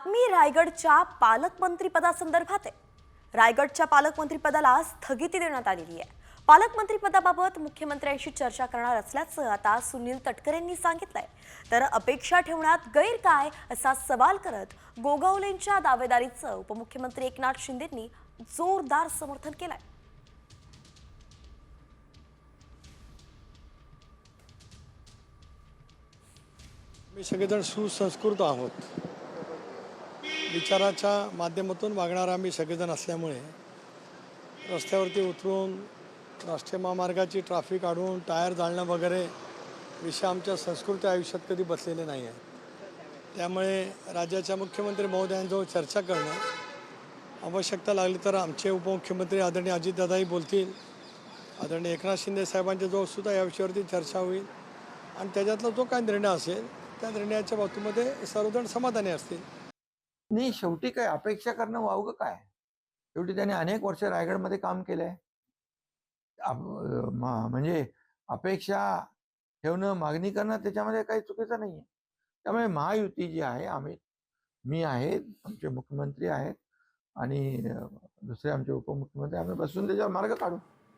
बातमी रायगडच्या पालकमंत्रीपदासंदर्भात आहे. रायगडच्या पालकमंत्रीपदाला स्थगिती देण्यात आलेली आहे. पालकमंत्रीपदाबाबत मुख्यमंत्र्यांशी चर्चा करणार असल्याचं आता सुनील तटकरेंनी सांगितलंय. तर अपेक्षा ठेवण्यात गैर काय असा सवाल करत गोगावलेंच्या दावेदारीचं उपमुख्यमंत्री एकनाथ शिंदेंनी जोरदार समर्थन केलंय. मी सगळेजण सुसंस्कृत आहोत. विचाराच्या माध्यमातून वागणारा आम्ही सगळेजण असल्यामुळे रस्त्यावरती उतरून राष्ट्रीय महामार्गाची ट्रॅफिक अडवून टायर जाळणं वगैरे विषय आमच्या संस्कृती आयुष्यात कधी बसलेले नाही आहे त्यामुळे राज्याच्या मुख्यमंत्री महोदयांजवळ चर्चा करणं आवश्यकता लागली तर आमचे उपमुख्यमंत्री आदरणीय अजितदादाही बोलतील. आदरणीय एकनाथ शिंदे साहेबांच्या सुद्धा या विषयावरती चर्चा होईल. आणि त्याच्यातला जो काय निर्णय असेल त्या निर्णयाच्या बाबतीमध्ये सर्वजण समाधानी असतील. नाही शेवटी काय अपेक्षा करणं वावगं काय? शेवटी त्याने अनेक वर्ष रायगडमध्ये काम केलंय. आप- म्हणजे अपेक्षा ठेवणं मागणी करणं त्याच्यामध्ये काही चुकीचं नाही आहे त्यामुळे महायुती जी आहे आम्ही मी आहे आमचे मुख्यमंत्री आहेत आणि दुसरे आमचे उपमुख्यमंत्री आम्ही बसून त्याच्यावर मार्ग काढू.